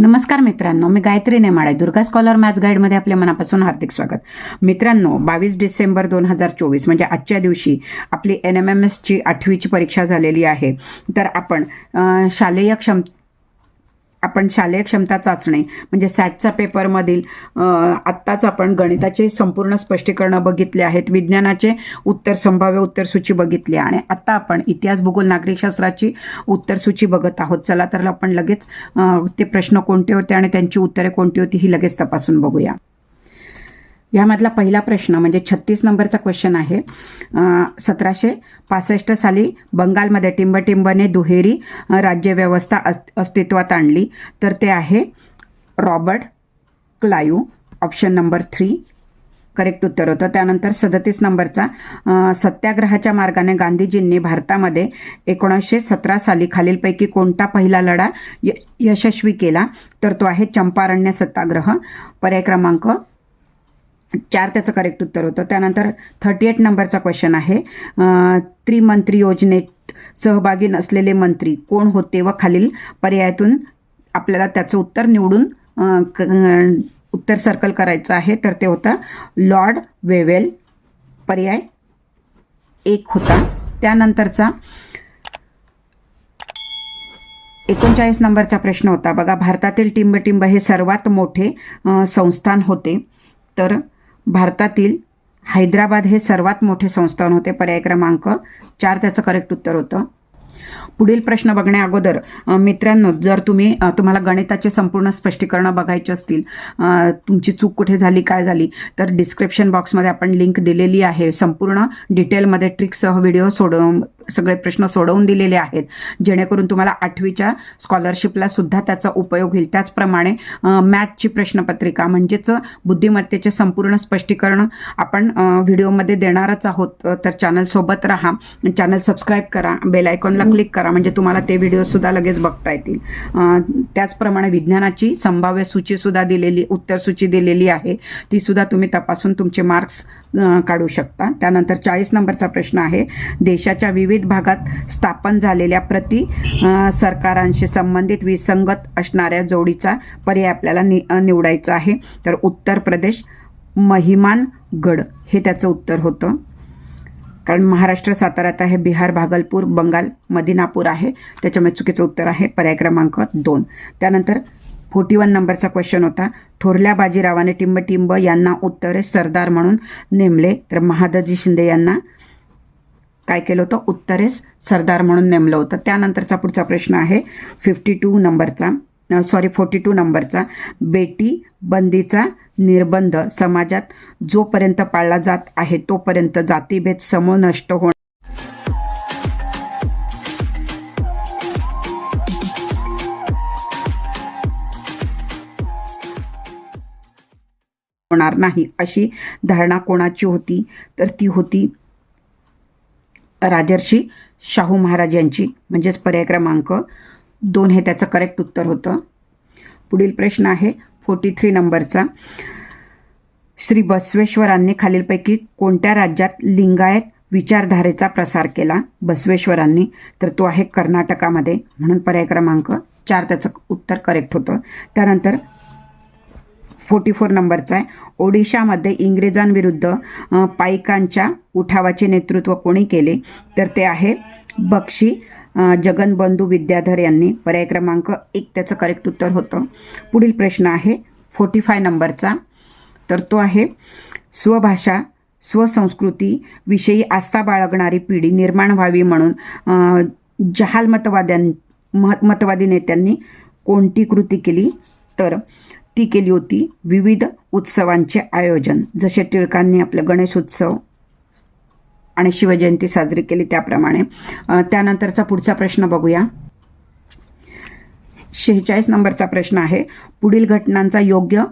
नमस्कार मित्रांनो मी गायत्री नेमाडे दुर्गा स्कॉलर मॅथ्स गाईडमध्ये आपल्या मनापासून हार्दिक स्वागत. मित्रांनो बावीस डिसेंबर दोन हजार चोवीस म्हणजे आजच्या दिवशी आपली एन एम एम एसची आठवीची परीक्षा झालेली आहे. तर आपण शालेय क्षम आपण शालेय क्षमता चाचणी म्हणजे सॅटचा पेपरमधील आत्ताच आपण गणिताचे संपूर्ण स्पष्टीकरणं बघितले आहेत विज्ञानाचे उत्तर संभाव्य उत्तरसूची बघितली आणि आत्ता आपण इतिहास भूगोल नागरिकशास्त्राची उत्तरसूची बघत आहोत. चला तर आपण लगेच ते प्रश्न कोणते होते आणि त्यांची उत्तरे कोणती होती ही लगेच तपासून बघूया. यामधला पहिला प्रश्न म्हणजे छत्तीस नंबरचा क्वेश्चन आहे. सतराशे पासष्ट साली बंगालमध्ये टिंबटिंबने दुहेरी राज्यव्यवस्था अस- अस्तित्वात आणली. तर ते आहे Robert Clive option number three. Correct उत्तर होतं. त्यानंतर सदतीस नंबरचा सत्याग्रहाच्या मार्गाने गांधीजींनी भारतामध्ये एकोणीसशे सतरा साली खालीलपैकी कोणता पहिला लढा य यशस्वी केला? तर तो आहे चंपारण्य सत्याग्रह पर्याय क्रमांक चार त्याचं करेक्ट उत्तर होतं. त्यानंतर थर्टी एट नंबरचा क्वेश्चन आहे त्रिमंत्री योजनेत सहभागी नसलेले मंत्री कोण होते व खालील पर्यायातून आपल्याला त्याचं उत्तर निवडून क- उत्तर सर्कल करायचं आहे. तर ते होतं लॉर्ड वेवेल पर्याय एक होता. त्यानंतरचा एकोणचाळीस नंबरचा प्रश्न होता. बघा भारतातील टिंबटिंब हे सर्वात मोठे संस्थान होते. तर भारतातील हैदराबाद हे सर्वात मोठे संस्थान होते. पर्याय क्रमांक चार त्याचं करेक्ट उत्तर होतं. पुढील प्रश्न बघण्या अगोदर मित्रांनो जर तुम्ही तुम्हाला गणिताचे संपूर्ण स्पष्टीकरण बघायचे असतील तुमची चूक कुठे झाली काय झाली तर डिस्क्रिप्शन बॉक्समध्ये आपण लिंक दिलेली आहे. संपूर्ण डिटेलमध्ये ट्रिकसह व्हिडिओ सोडवून सगळे प्रश्न सोडवून दिलेले आहेत. जेणेकरून तुम्हाला आठवीच्या स्कॉलरशिपला सुद्धा त्याचा उपयोग होईल. त्याचप्रमाणे मॅथची प्रश्नपत्रिका म्हणजेच बुद्धिमत्तेचे संपूर्ण स्पष्टीकरण आपण व्हिडिओमध्ये देणारच आहोत. तर चॅनलसोबत राहा. चॅनल सबस्क्राईब करा. बेल आयकॉनला क्लिक करा. म्हणजे तुम्हाला ते व्हिडिओसुद्धा लगेच बघता येतील. त्याचप्रमाणे विज्ञानाची संभाव्य सूचीसुद्धा दिलेली उत्तर सूची दिलेली आहे. ती सुद्धा तुम्ही तपासून तुमचे मार्क्स काढू शकता. त्यानंतर चाळीस नंबरचा प्रश्न आहे. देशाच्या विविध भागात स्थापन झालेल्या प्रति सरकारांशी संबंधित विसंगत असणाऱ्या जोडीचा पर्याय आपल्याला नि निवडायचा आहे. तर उत्तर प्रदेश महिमानगड हे त्याचं उत्तर होतं. कारण महाराष्ट्र साताऱ्यात आहे बिहार भागलपूर बंगाल मदिनापूर आहे. त्याच्यामुळे चुकीचं उत्तर आहे. पर्याय क्रमांक दोन. त्यानंतर फोर्टी वन नंबरचा क्वेश्चन होता. थोरल्या बाजीरावाने टिंबटिंब यांना उत्तरे सरदार म्हणून नेमले. तर महादजी शिंदे यांना काय केलं होतं? उत्तरेस सरदार म्हणून नेमलं होतं. त्यानंतरचा पुढचा प्रश्न आहे. फिफ्टी टू नंबरचा. सॉरी फोर्टी टू नंबरचा. बेटी बंदीचा निर्बंध. समाजात जोपर्यंत पाळला जात आहे तोपर्यंत जातीभेद समूळ नष्ट होणार. होणार नाही. अशी धारणा कोणाची होती? तर ती होती राजर्षी शाहू महाराज यांची म्हणजेच पर्याय क्रमांक दोन हे त्याचं करेक्ट उत्तर होतं. पुढील प्रश्न आहे फोर्टी थ्री नंबरचा. श्री बसवेश्वरांनी खालीलपैकी कोणत्या राज्यात लिंगायत विचारधारेचा प्रसार केला? बसवेश्वरांनी तर तो आहे कर्नाटकामध्ये. म्हणून पर्याय क्रमांक चार त्याचं उत्तर करेक्ट होतं. त्यानंतर फोर्टी फोर नंबरचा आहे. ओडिशामध्ये इंग्रजांविरुद्ध पाईकांच्या उठावाचे नेतृत्व कोणी केले? तर ते आहे बक्षी जगनबंधू विद्याधर यांनी पर्याय क्रमांक एक त्याचं करेक्ट उत्तर होतं. पुढील प्रश्न आहे फोर्टी फाय नंबरचा. तर तो आहे स्वभाषा स्वसंस्कृती विषयी आस्था बाळगणारी पिढी निर्माण व्हावी म्हणून जहालमतवाद्यां मत मतवादी नेत्यांनी कोणती कृती केली? तर ती केली होती विविध उत्सवांचे आयोजन. जसे टिळकांनी आपलं गणेश उत्सव आणि शिवजयंती साजरी केली त्याप्रमाणे. त्यानंतरचा पुढचा प्रश्न बघूया. शेहेचाळीस नंबरचा प्रश्न आहे. पुढील घटनांचा योग्य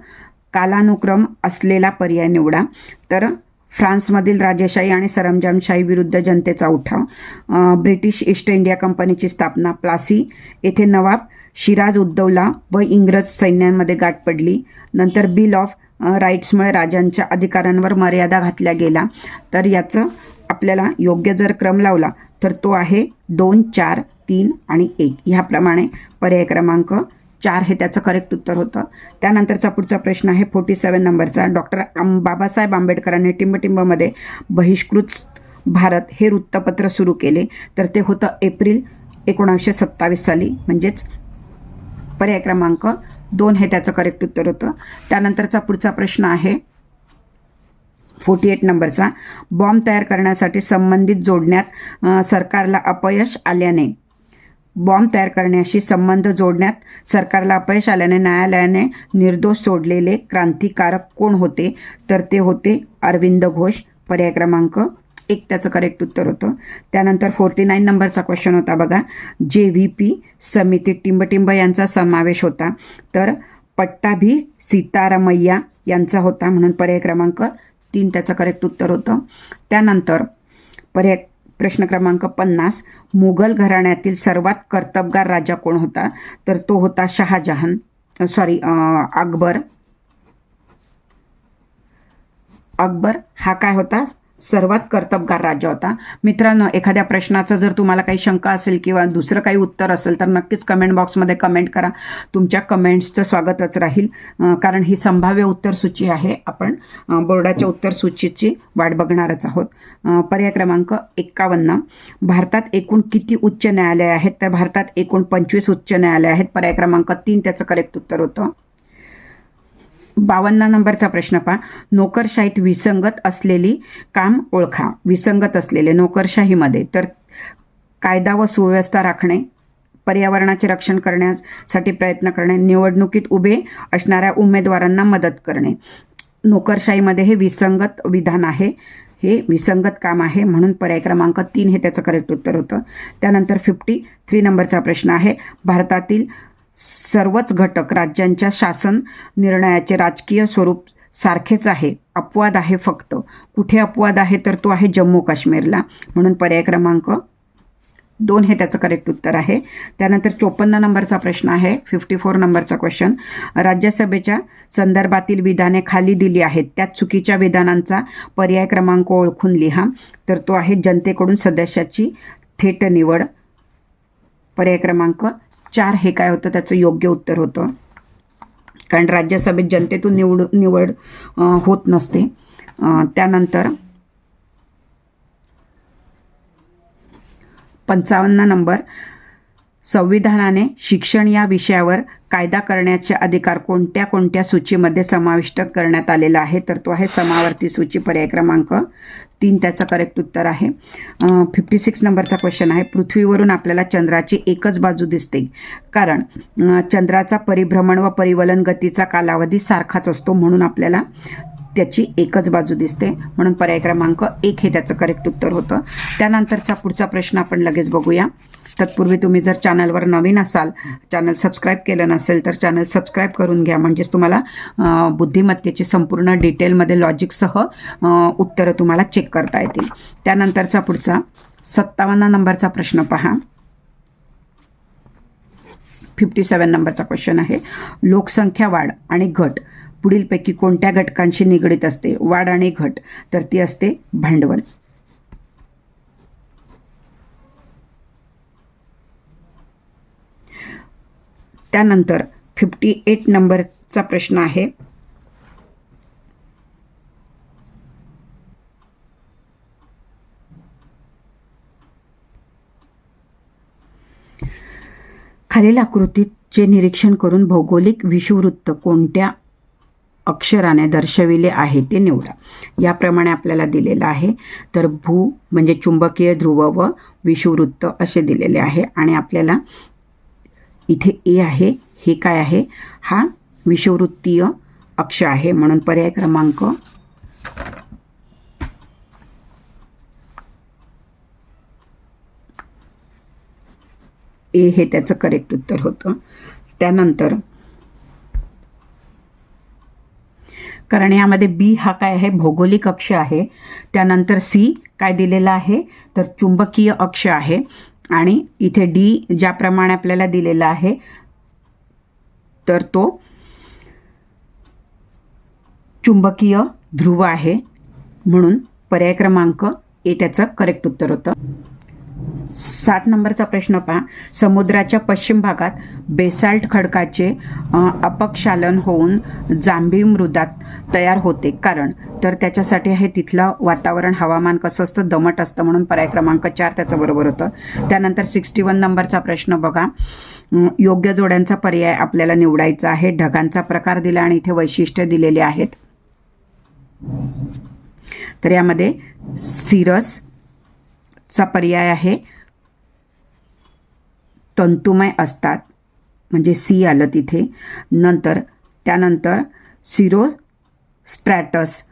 कालानुक्रम असलेला पर्याय निवडा. तर फ्रान्समधील राजेशाही आणि सरंजामशाही विरुद्ध जनतेचा उठाव. ब्रिटिश ईस्ट इंडिया कंपनीची स्थापना प्लासी येथे नवाब शिराज उद्दौला व इंग्रज सैन्यांमध्ये गाठ पडली. नंतर बिल ऑफ राईट्समुळे राजांच्या अधिकारांवर मर्यादा घातल्या गेला तर याचं आपल्याला योग्य जर क्रम लावला तर तो आहे दोन चार तीन आणि एक. ह्याप्रमाणे पर्याय क्रमांक चार हे त्याचं करेक्ट उत्तर होतं. त्यानंतरचा पुढचा प्रश्न आहे फोर्टी सेवन नंबरचा डॉक्टर बाबासाहेब आंबेडकरांनी टिंबटिंबमध्ये बहिष्कृत भारत हे वृत्तपत्र सुरू केले. तर ते होतं एप्रिल एकोणावीसशे सत्तावीस साली. म्हणजेच पर्याय क्रमांक दोन हे त्याचं करेक्ट उत्तर होतं. त्यानंतरचा पुढचा प्रश्न आहे फोर्टी एट नंबरचा बॉम्ब तयार करण्यासाठी संबंधित जोडण्यात सरकारला अपयश आल्याने. बॉम्ब तयार करण्याशी संबंध जोडण्यात सरकारला अपयश आल्याने न्यायालयाने निर्दोष सोडलेले क्रांतिकारक कोण होते? तर ते होते अरविंद घोष पर्याय क्रमांक एक. त्याचं करेक्ट उत्तर होतं. त्यानंतर फोर्टी नाईन नंबरचा क्वेश्चन होता बघा. जे व्ही पी समिती टिंबटिंब यांचा समावेश होता. तर पट्टाभी सीतारामय्या यांचा होता म्हणून पर्याय क्रमांक तीन त्याचं करेक्ट उत्तर होतं. त्यानंतर पर्याय प्रश्न क्रमांक पन्नास मुघल घराण्यातील सर्वात कर्तबगार राजा कोण होता? तर तो होता शहाजहान सॉरी अकबर. अकबर हा काय होता? सर्वात कर्तबगार राज्य होता. मित्रांनो एखाद्या प्रश्नाचं जर तुम्हाला काही शंका असेल किंवा दुसरं काही उत्तर असेल तर नक्कीच कमेंट बॉक्समध्ये कमेंट करा. तुमच्या कमेंट्सचं स्वागतच राहील. कारण ही संभाव्य उत्तरसूची आहे. आपण बोर्डाच्या उत्तरसूचीची वाट बघणारच आहोत. पर्याय क्रमांक एक्कावन्न. भारतात एकूण किती उच्च न्यायालय आहेत? तर भारतात एकूण पंचवीस उच्च न्यायालय आहेत. पर्याय क्रमांक तीन त्याचं करेक्ट उत्तर होतं. बावन्न नंबरचा प्रश्न पहा. नोकरशाहीत विसंगत असलेली काम ओळखा. विसंगत असलेले नोकरशाहीमध्ये. तर कायदा व सुव्यवस्था राखणे पर्यावरणाचे रक्षण करण्यासाठी प्रयत्न करणे निवडणुकीत उभे असणाऱ्या उमेदवारांना मदत करणे. नोकरशाहीमध्ये हे विसंगत विधान आहे. हे विसंगत काम आहे म्हणून पर्याय क्रमांक तीन हे त्याचं करेक्ट उत्तर होतं. त्यानंतर फिफ्टी थ्री नंबरचा प्रश्न आहे. भारतातील सर्वच घटक राज्यांच्या शासन निर्णयाचे राजकीय स्वरूप सारखेच आहे. अपवाद आहे फक्त. कुठे अपवाद आहे तर तो आहे जम्मू काश्मीरला. म्हणून पर्याय क्रमांक दोन हे त्याचं करेक्ट उत्तर आहे. त्यानंतर चोपन्न नंबरचा प्रश्न आहे. फिफ्टी फोर नंबरचा क्वेश्चन राज्यसभेच्या संदर्भातील विधाने खाली दिली आहेत. त्या चुकीच्या विधानांचा पर्याय क्रमांक ओळखून लिहा. तर तो आहे जनतेकडून सदस्याची थेट निवड. पर्याय क्रमांक चार हे काय होतं त्याचं योग्य उत्तर होतं. कारण राज्यसभेत जनतेतून निवड निवड होत नसते. त्यानंतर पंचावन्न नंबर संविधानाने शिक्षण या विषयावर कायदा करण्याचे अधिकार कोणत्या कोणत्या सूचीमध्ये समाविष्ट करण्यात आलेला आहे तर तो आहे समावर्ती सूची पर्याय क्रमांक तीन त्याचं करेक्ट उत्तर आहे. फिफ्टी सिक्स नंबरचा क्वेश्चन आहे. पृथ्वीवरून आपल्याला चंद्राची एकच बाजू दिसते. कारण चंद्राचा परिभ्रमण व परिवलन गतीचा कालावधी सारखाच असतो म्हणून आपल्याला त्याची एकच बाजू दिसते. म्हणून पर्याय क्रमांक एक हे त्याचं करेक्ट उत्तर होतं. त्यानंतरचा पुढचा प्रश्न आपण लगेच बघूया. तत्पूर्वी तुम्ही जर चॅनलवर नवीन असाल चॅनल सबस्क्राईब केलं नसेल तर चॅनल सबस्क्राईब करून घ्या. म्हणजेच तुम्हाला बुद्धिमत्तेची संपूर्ण डिटेलमध्ये लॉजिकसह उत्तरं तुम्हाला चेक करता येतील. त्यानंतरचा पुढचा सत्तावन्न नंबरचा प्रश्न पहा. फिफ्टी सेवन नंबरचा क्वेश्चन आहे. लोकसंख्या वाढ आणि घट. पुढीलपैकी कोणत्या घटकांशी निगडीत असते? वाढ आणि घट. तर ती असते भांडवल. त्यानंतर फिफ्टी एट नंबरचा प्रश्न आहे. खालील आकृतीचे निरीक्षण करून भौगोलिक विषुववृत्त कोणत्या अक्षराने दर्शविले आहे ते निवडा. याप्रमाणे आपल्याला दिलेलं आहे. तर भू म्हणजे चुंबकीय ध्रुव व विषुववृत्त असे दिलेले आहे. आणि आपल्याला इथे ए आहे. हे काय आहे? हा विषुववृत्तीय अक्ष आहे. म्हणून पर्याय क्रमांक ए हे त्याचं करेक्ट उत्तर होतं. त्यानंतर कारण यामध्ये बी हा काय आहे? भौगोलिक अक्ष आहे. त्यानंतर सी काय दिलेला आहे? तर चुंबकीय अक्ष आहे. आणि इथे डी ज्याप्रमाणे आपल्याला दिलेला आहे तर तो चुंबकीय ध्रुव आहे. म्हणून पर्याय क्रमांक ए त्याचं करेक्ट उत्तर होतं. साठ नंबरचा प्रश्न पहा. समुद्राच्या पश्चिम भागात बेसाल्ट खडकाचे अपक्षालन होऊन जांभी मृदात तयार होते. कारण तर त्याच्यासाठी आहे तिथलं वातावरण हवामान कसं असतं दमट असतं म्हणून पर्याय क्रमांक चार त्याचं बरोबर होतं. त्यानंतर सिक्स्टी वन नंबरचा प्रश्न बघा. योग्य जोड्यांचा पर्याय आपल्याला निवडायचा आहे. ढगांचा प्रकार दिला आणि इथे वैशिष्ट्य दिलेले आहेत. तर यामध्ये सिरस चा पर्याय आहे. तंतुमय असतात. म्हणजे सी आलं तिथे. नंतर त्यानंतर सिरो स्ट्रॅटस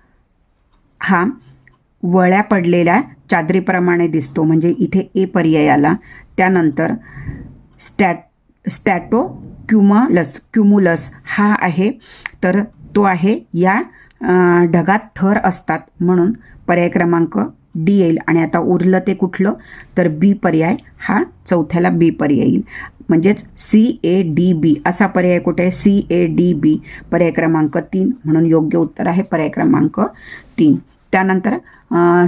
हा वळ्या पडलेल्या चादरीप्रमाणे दिसतो. म्हणजे इथे ए पर्याय आला. त्यानंतर स्टॅट स्टॅटो क्युमलस क्युमुलस हा आहे. तर तो आहे या ढगात थर असतात म्हणून पर्याय क्रमांक डी येईल आणि आता उरलं ते कुठलं? तर बी पर्याय हा चौथ्याला बी पर्याय येईल. म्हणजेच सी ए डी बी असा पर्याय कुठे? आहे सी ए डी बी पर्याय क्रमांक तीन. म्हणून योग्य उत्तर आहे पर्याय क्रमांक तीन. त्यानंतर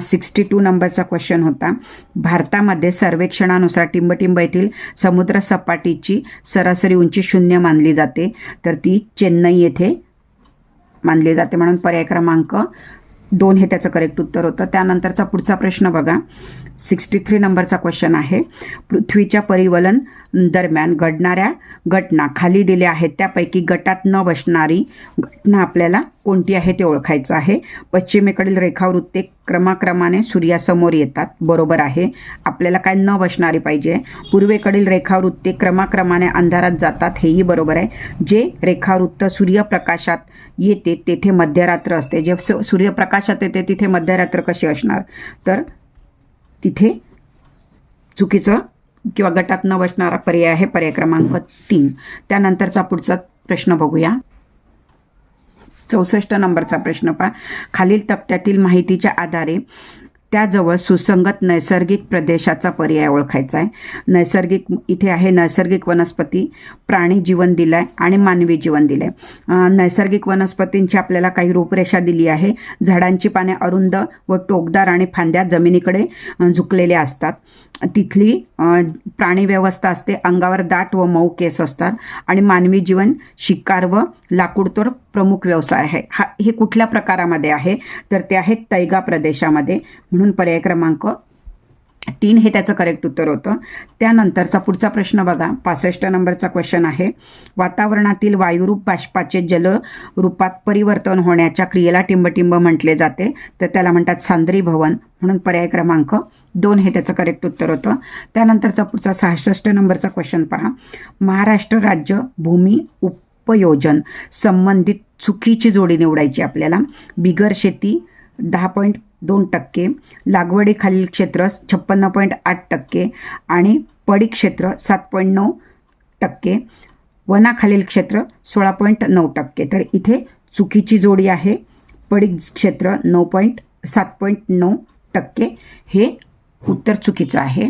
सिक्स्टी टू नंबरचा क्वेश्चन होता. भारतामध्ये सर्वेक्षणानुसार टिंबटिंब येथील समुद्र सपाटीची सरासरी उंची शून्य मानली जाते. तर ती चेन्नई येथे मानली जाते. म्हणून पर्याय क्रमांक दोन हे त्याचं करेक्ट उत्तर होतं. त्यानंतरचा पुढचा प्रश्न बघा. सिक्स्टी थ्री नंबरचा क्वेश्चन आहे. पृथ्वीच्या परिवलन दरम्यान घडणाऱ्या घटना खाली दिल्या आहेत. त्यापैकी गटात न बसणारी घटना आपल्याला कोणती आहे ते ओळखायचं आहे. पश्चिमेकडील रेखावृत्ते क्रमाक्रमाने सूर्यासमोर येतात. बरोबर आहे. आपल्याला काय न बसणारी पाहिजे? पूर्वेकडील रेखावृत्ते क्रमाक्रमाने अंधारात जातात. हेही बरोबर आहे. जे रेखावृत्त सूर्यप्रकाशात येते तेथे मध्यरात्र असते. जे स- सूर्यप्रकाशात येते तिथे मध्यरात्र कशी असणार? तर तिथे चुकीचं किंवा गटात न बसणारा पर्याय आहे पर्याय क्रमांक तीन. त्यानंतरचा पुढचा प्रश्न बघूया. चौसष्ट नंबरचा प्रश्न पहा. खालील तक्त्यातील माहितीच्या आधारे त्याजवळ सुसंगत नैसर्गिक प्रदेशाचा पर्याय ओळखायचा आहे. नैसर्गिक इथे आहे नैसर्गिक वनस्पती प्राणी जीवन दिलं आहे आणि मानवी जीवन दिलं आहे नैसर्गिक वनस्पतींची आपल्याला काही रूपरेषा दिली आहे. झाडांची पाने अरुंद व टोकदार आणि फांद्या जमिनीकडे झुकलेल्या असतात. तिथली प्राणी व्यवस्था असते. अंगावर दाट व मऊ केस असतात. आणि मानवी जीवन शिकार व लाकूडतोड प्रमुख व्यवसाय आहे. हा हे कुठल्या प्रकारामध्ये आहे? तर ते आहे तैगा प्रदेशामध्ये. म्हणून पर्याय क्रमांक तीन हे त्याचं करेक्ट उत्तर होतं. त्यानंतरचा पुढचा प्रश्न बघा. पासष्ट नंबरचा क्वेश्चन आहे. वातावरणातील वायुरूप बाष्पाचे जल रूपात परिवर्तन होण्याच्या क्रियेला टिंबटिंब म्हटले जाते. तर त्याला म्हणतात सांद्रीभवन म्हणून पर्याय क्रमांक दोन हे त्याचं करेक्ट उत्तर होतं. त्यानंतरचा पुढचा सहासष्ट नंबरचा क्वेश्चन पहा. महाराष्ट्र राज्य भूमी उपयोजन संबंधित चुकीची जोडी निवडायची आपल्याला. बिगर शेती दहा पॉईंट दोन टक्के लागवडीखालील क्षेत्र छप्पन्न पॉईंट आठ टक्के आणि पडी क्षेत्र सात पॉईंट नऊ टक्के वनाखालील क्षेत्र सोळा पॉईंट नऊ टक्के. तर इथे चुकीची जोडी आहे. पडीक क्षेत्र नऊ पॉईंट सात पॉईंट नऊ टक्के. हे उत्तर चुकीचं आहे.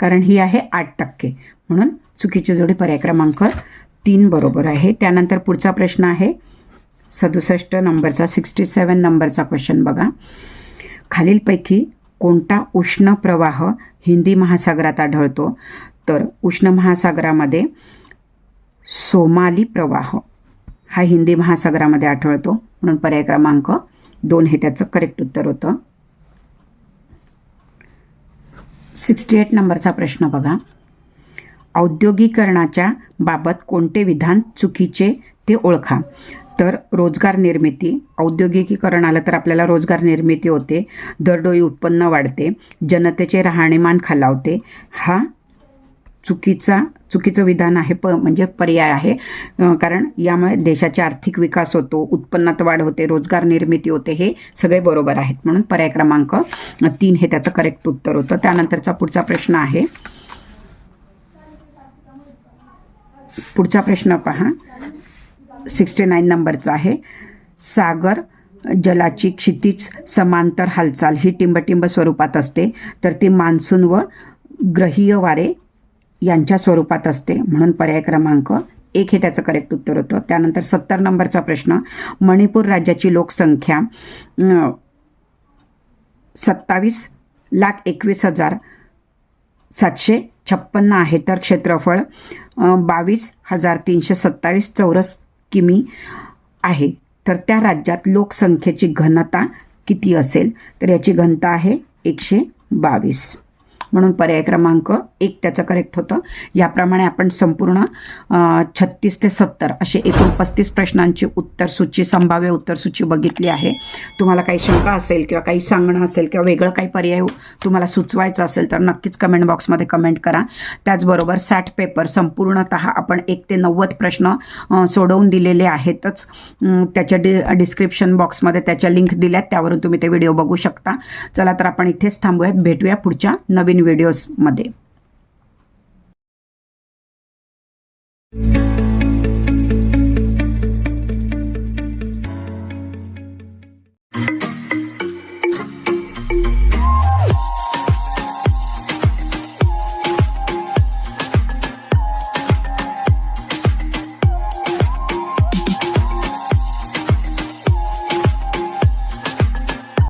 कारण ही आहे आठ टक्के. म्हणून चुकीची जोडी पर्याय क्रमांक तीन बरोबर आहे. त्यानंतर पुढचा प्रश्न आहे. सदुसष्ट नंबरचा सिक्स्टी सेवन नंबरचा क्वेश्चन बघा. खालीलपैकी कोणता उष्ण प्रवाह हिंदी महासागरात आढळतो? तर उष्ण महासागरामध्ये सोमाली प्रवाह हा हिंदी महासागरामध्ये आढळतो. म्हणून पर्याय क्रमांक दोन हे त्याचं करेक्ट उत्तर होतं. सिक्स्टी एट नंबरचा प्रश्न बघा. औद्योगिकरणाच्या बाबत कोणते विधान चुकीचे ते ओळखा. तर रोजगार निर्मिती औद्योगिकीकरण आलं तर आपल्याला रोजगार निर्मिती होते दरडोई उत्पन्न वाढते जनतेचे राहणीमान खालावते. हा चुकीचा चुकीचं विधान आहे प म्हणजे पर्याय आहे. कारण यामुळे देशाचा आर्थिक विकास होतो उत्पन्नात वाढ होते रोजगार निर्मिती होते हे सगळे बरोबर आहेत. म्हणून पर्याय क्रमांक तीन हे त्याचं करेक्ट उत्तर होतं. त्यानंतरचा पुढचा प्रश्न आहे. पुढचा प्रश्न पहा. सिक्स्टी नाईन नंबरचा आहे. सागर जलाची क्षितिज समांतर हालचाल ही टिंबटिंब स्वरूपात असते. तर ती मान्सून व ग्रहीय वारे यांच्या स्वरूपात असते. म्हणून पर्याय क्रमांक एक हे त्याचं करेक्ट उत्तर होतं. त्यानंतर सत्तर नंबरचा प्रश्न मणिपूर राज्याची लोकसंख्या सत्तावीस लाख एकवीस हजार सातशे छप्पन्न आहे. तर क्षेत्रफळ बावीस हजार तीनशे सत्तावीस चौरस किमी आहे. तर त्या राज्यात लोकसंख्येची घनता किती असेल? तर याची घनता आहे एकशे बावीस. म्हणून पर्याय क्रमांक एक त्याचं करेक्ट होतं. याप्रमाणे आपण संपूर्ण छत्तीस ते सत्तर असे एकूण पस्तीस प्रश्नांची उत्तरसूची संभाव्य उत्तरसूची बघितली आहे. तुम्हाला काही शंका असेल किंवा काही सांगणं असेल किंवा वेगळं काही पर्याय तुम्हाला सुचवायचं असेल तर नक्कीच कमेंट बॉक्समध्ये कमेंट करा. त्याचबरोबर सॅट पेपर संपूर्णत आपण एक ते नव्वद प्रश्न सोडवून दिलेले आहेतच. त्याच्या डि डिस्क्रिप्शन बॉक्समध्ये त्याच्या लिंक दिल्यात. त्यावरून तुम्ही ते व्हिडिओ बघू शकता. चला तर आपण इथेच थांबूयात. भेटूया पुढच्या नवीन नवीन व्हिडिओजमध्ये